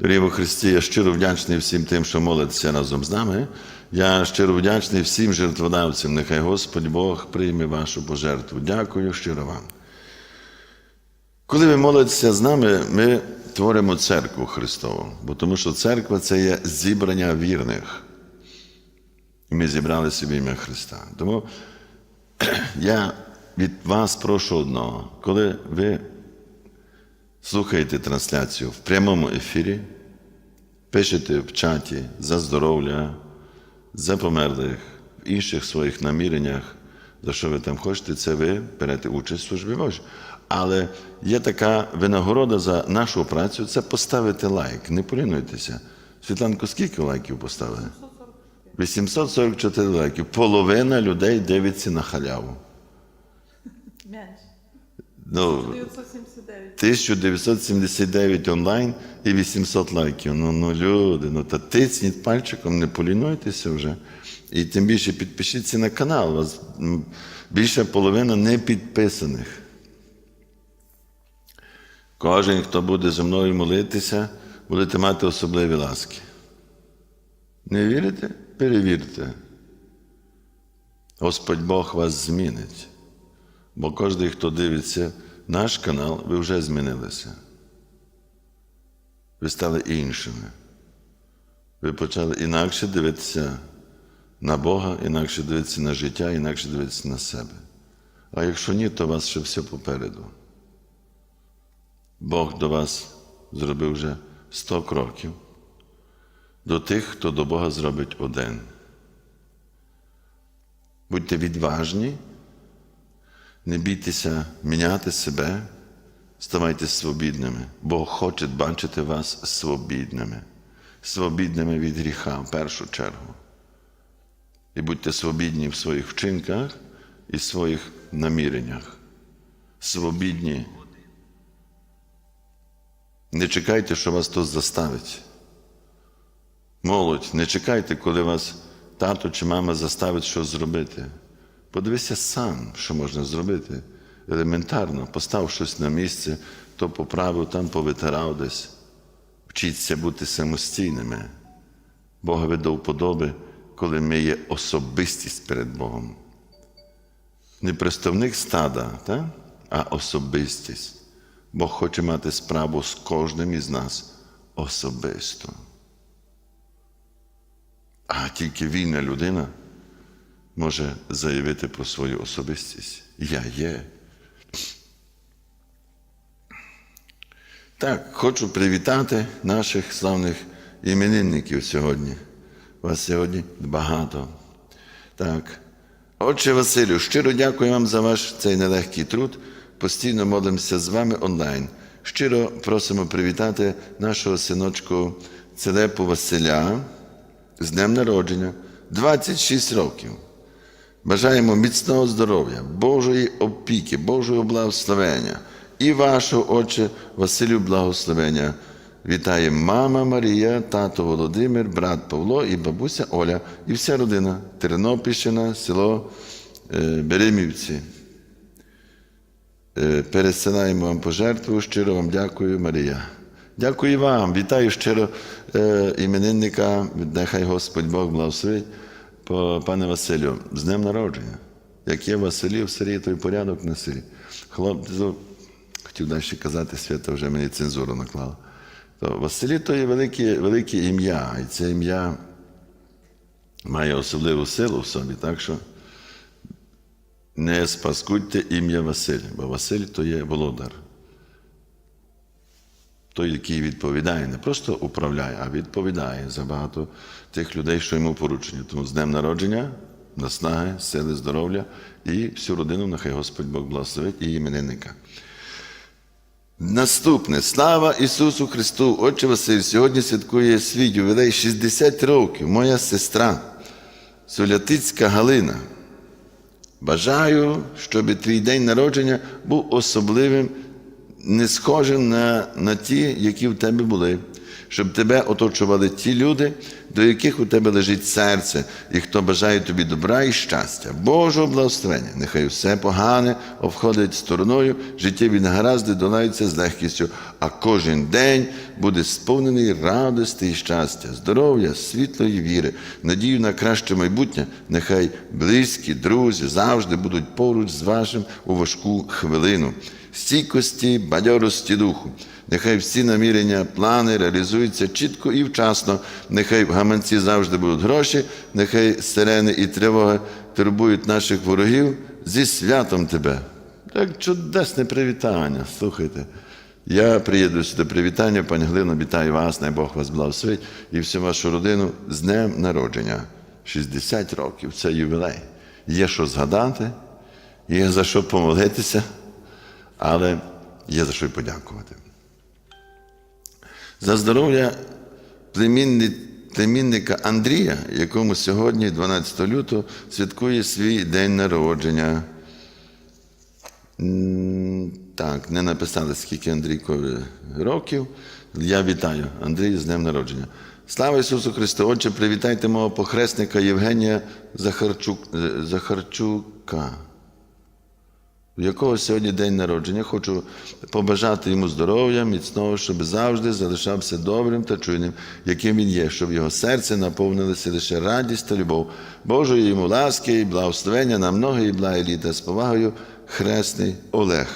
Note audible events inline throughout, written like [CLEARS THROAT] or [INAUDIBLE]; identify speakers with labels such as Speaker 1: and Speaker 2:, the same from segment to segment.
Speaker 1: Дорогі во Христі, я щиро вдячний всім тим, що молиться разом з нами. Я щиро вдячний всім жертводавцям. Нехай Господь Бог прийме вашу пожертву. Дякую щиро вам. Коли ви молитеся з нами, ми творимо церкву Христову, бо тому що церква це є зібрання вірних. І ми зібралися в ім'я Христа. Тому [CLEARS THROAT] я від вас прошу одного, коли ви слухаєте трансляцію в прямому ефірі, пишете в чаті за здоров'я, за померлих, в інших своїх наміреннях, за що ви там хочете, це ви берете участь в службі Божій. Але є така винагорода за нашу працю це поставити лайк. Не полінуйтеся. Світланко, скільки лайків поставили? 844 лайків. Половина людей дивиться на халяву. Ну,
Speaker 2: 979.
Speaker 1: 1979 онлайн і 800 лайків. Ну, ну люди, ну та тисніть пальчиком, не полінуйтеся вже. І тим більше підпишіться на канал. У вас більша половина не підписаних. Кожен, хто буде зі мною молитися, будете мати особливі ласки. Не вірите? Перевірте. Господь Бог вас змінить. Бо кожен, хто дивиться наш канал, ви вже змінилися. Ви стали іншими. Ви почали інакше дивитися на Бога, інакше дивитися на життя, інакше дивитися на себе. А якщо ні, то у вас ще все попереду. Бог до вас зробив вже 100 кроків до тих, хто до Бога зробить один. Будьте відважні, не бійтеся міняти себе, ставайте свобідними. Бог хоче бачити вас свобідними, свобідними від гріха в першу чергу. І будьте свобідні в своїх вчинках і своїх наміреннях. Свобідні. Не чекайте, що вас хтось заставить. Молодь, не чекайте, коли вас тато чи мама заставить щось зробити. Подивися сам, що можна зробити. Елементарно, постав щось на місце, то поправив, там повитирав десь. Вчіться бути самостійними. Богові до вподоби, коли ми є особистість перед Богом. Не представник стада, та? а особистість. Бог хоче мати справу з кожним із нас особисто. А тільки вільна людина може заявити про свою особистість. Я є. Так, хочу привітати наших славних іменинників сьогодні. Вас сьогодні багато. Так. Отче Василю, щиро дякую вам за ваш цей нелегкий труд. Постійно молимося з вами онлайн. Щиро просимо привітати нашого синочку Целепу Василя з днем народження 26 років. Бажаємо міцного здоров'я, Божої опіки, Божого благословення і вашого Отче Василю благословення. Вітає мама Марія, тато Володимир, брат Павло і бабуся Оля, і вся родина Тернопільщина, село е, Беремівці. Е, Пересилаємо вам пожертву. Щиро вам дякую, Марія. Дякую вам. Вітаю щиро е, іменинника. Нехай Господь Бог благословить. Пане Василю, з днем народження. Як є Василів в селі, то й порядок на селі. Хлопцю, хотів далі казати, свята вже мені цензуру наклала. То Василі то є велике, велике ім'я, і це ім'я має особливу силу в собі, так що не спаскудьте ім'я Василь, бо Василь то є володар. Той, який відповідає, не просто управляє, а відповідає за багато тих людей, що йому поручені. Тому з днем народження, наснаги, сили, здоров'я і всю родину, нехай Господь Бог благословить і іменинника. Наступне слава Ісусу Христу! Отче Василь, сьогодні святкує свій ювілей 60 років. Моя сестра Солятицька Галина. Бажаю, щоб твій день народження був особливим, не схожим на, на ті, які в тебе були. щоб тебе оточували ті люди, до яких у тебе лежить серце, і хто бажає тобі добра і щастя, Божого благословення. Нехай все погане обходить стороною, життєві негаразди долаються з легкістю, а кожен день буде сповнений радості і щастя, здоров'я, світлої віри, надію на краще майбутнє. Нехай близькі, друзі завжди будуть поруч з вашим у важку хвилину, стійкості, бадьорості духу. Нехай всі намірення, плани реалізуються чітко і вчасно. Нехай в гаманці завжди будуть гроші, нехай сирени і тривоги турбують наших ворогів зі святом тебе. Так чудесне привітання. Слухайте. Я приєднуюся до привітання, пані Глино, вітаю вас, най Бог вас благословить і всю вашу родину з днем народження. 60 років це ювілей. Є що згадати, є за що помолитися, але є за що й подякувати. За здоров'я племінника Андрія, якому сьогодні, 12 лютого, святкує свій день народження. Так, не написали, скільки Андрійкові років. Я вітаю Андрій з днем народження. Слава Ісусу Христу! Отче, привітайте мого похресника Євгенія Захарчук, Захарчука у якого сьогодні день народження. Хочу побажати йому здоров'я, міцного, щоб завжди залишався добрим та чуйним, яким він є, щоб його серце наповнилося лише радість та любов, Божої йому ласки і благословення на многі благі літа з повагою хресний Олег.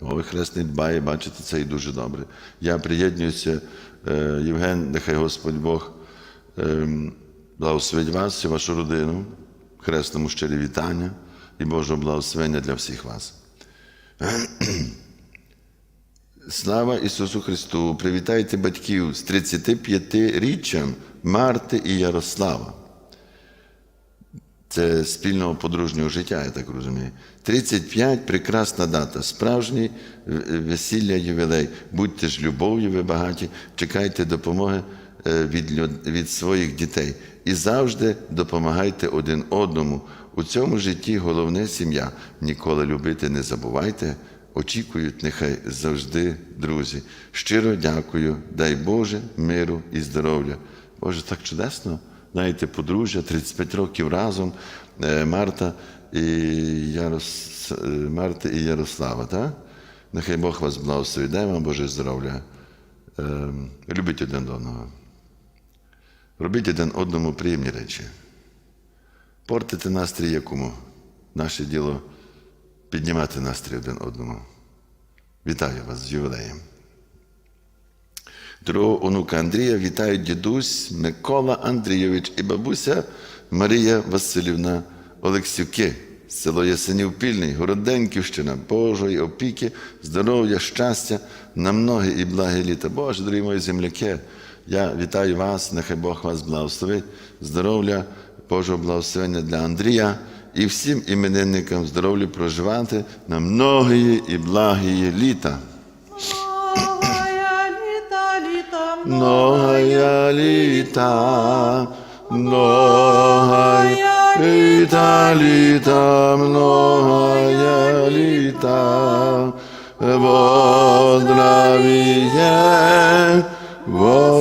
Speaker 1: Ой, хресний дбає, бачите, це і дуже добре. Я приєднуюся, е, Євген, нехай Господь Бог ем, благословить вас, всю вашу родину, хресному щирі вітання і Божого благословення для всіх вас. [CLEARS THROAT] Слава Ісусу Христу! Привітайте батьків з 35-річчям Марти і Ярослава. Це спільного подружнього життя, я так розумію. 35 прекрасна дата, справжній весілля ювілей. Будьте ж любов'ю, ви багаті, чекайте допомоги від, люд- від своїх дітей і завжди допомагайте один одному. У цьому житті головне сім'я. Ніколи любити не забувайте. Очікують нехай завжди друзі. Щиро дякую, дай Боже, миру і здоров'я. Боже, так чудесно. Знаєте, подружжя 35 років разом, е, Марта і, Ярос... е, Марта і Ярослава. Так? Нехай Бог вас благословить, дай вам Боже здоров'я. Е, Любіть один одного. Робіть один одному приємні речі. Портити настрій якому. Наше діло піднімати настрій один одному. Вітаю вас з ювілеєм. Другого онука Андрія вітають дідусь Микола Андрійович і бабуся Марія Васильівна Олексюки, село Ясенів Пільний, Городенківщина, Божої опіки, здоров'я, щастя на многі і благі літа. Боже, дорогі мої земляки, я вітаю вас, нехай Бог вас благословить, здоров'я, Божого благословення для Андрія і всім іменинникам здоров'я проживати на многії і благі літа.
Speaker 2: Многая літа,
Speaker 1: Многая літа, літа, многая літа, во во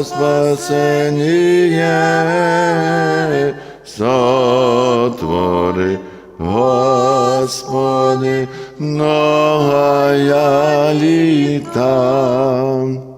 Speaker 1: спасение сотвори, Господи, многая літа.